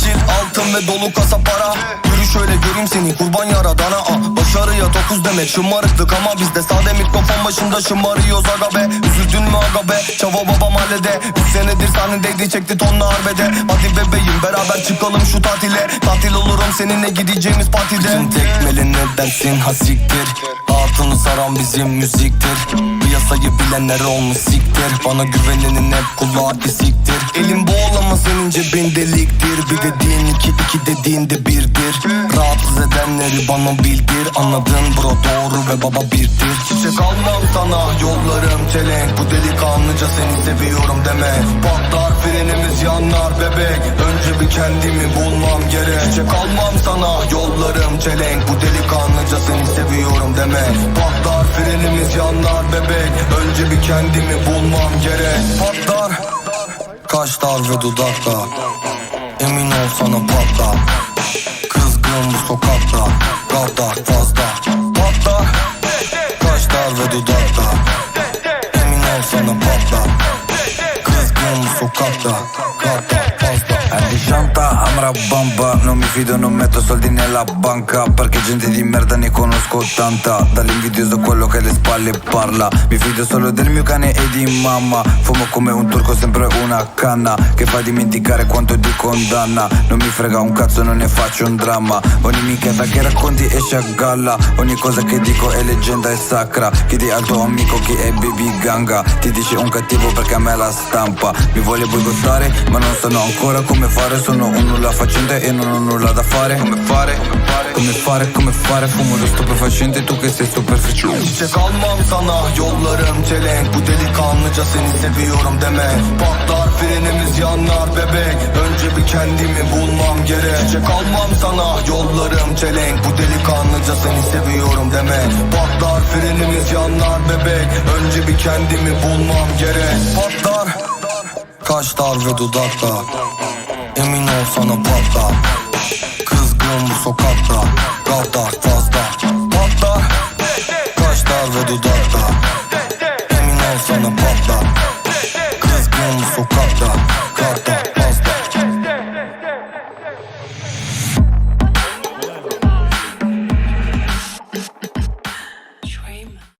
Çil altın ve dolu kasa para. Yürü şöyle göreyim seni kurban yaradana. Ah. Başarıya dokuz demek şımarıklık ama bizde Sade mikrofon başında şımarıyoruz aga be. Üzüldün mü aga be? Çava baba mahallede. Üç senedir sahnedeydi çekti tonla harbede Hadi bebeğim beraber çıkalım şu tatile. Tatil olurum seninle gideceğimiz partide. Bütün tekmeli ne dersin hasiktir Altını saran bizim müziktir. Piyasayı bilenler olmuş siktir. Bana güvenenin hep kulağı esiktir Elim boğulama senin cebin deliktir. Bir dediğin iki iki dediğinde birdir. Rahatsız edenleri bana bildir. Anladın bro doğru ve baba birdir. Çiçek almam sana yollarım çelenk. Bu delikanlıca seni seviyorum deme. Patlar frenimiz kendimi bulmam gerek Çiçek almam sana yollarım çelenk. Bu delikanlıca seni seviyorum deme. Patlar frenimiz yanar bebek. Önce bir kendimi bulmam gerek. Patlar. Kaşlar ve dudaklar Emin ol sana patlar. Kızgın bu sokakta. Radar fazla. Patlar. Kaşlar ve dudaklar Emin ol sana patlar. Kızgın bu sokakta. Radar Shanta, Amra Bamba Non mi fido, non metto soldi nella banca. Perché gente di merda ne conosco tanta. Dall'invidioso quello che alle spalle parla. Mi fido solo del mio cane e di mamma. Fumo come un turco, sempre una canna. Che fa dimenticare quanto di condanna. Non mi frega un cazzo, non ne faccio un dramma. Ogni minchiata che racconti esce a galla. Ogni cosa che dico è leggenda e sacra. Chiedi al tuo amico chi è baby ganga. Ti dice un cattivo perché a me la stampa. Mi voglio boicottare ma non so ancora come fare Sono un nulla facente e non ho nulla da fare. Come fare, come fare, come fare? Fumo lo stupefacente tu che sei superficiale Çiçek almam sana yollarım çelenk Bu delikanlıca seni seviyorum deme Patlar frenimiz yanar bebek Önce bir kendimi bulmam gerek Çiçek almam sana yollarım çelenk Bu delikanlıca seni seviyorum deme Patlar frenimiz yanar bebek Önce bir kendimi bulmam gerek Patlar Kaşlar ve dudaklar Emin ol sana patlar Kızgın bu sokakta. Gaddar fazla. Patlar Kaşlar ve dudakta. Emin ol sana patlar Kızgın bu sokakta. Gaddar fazla.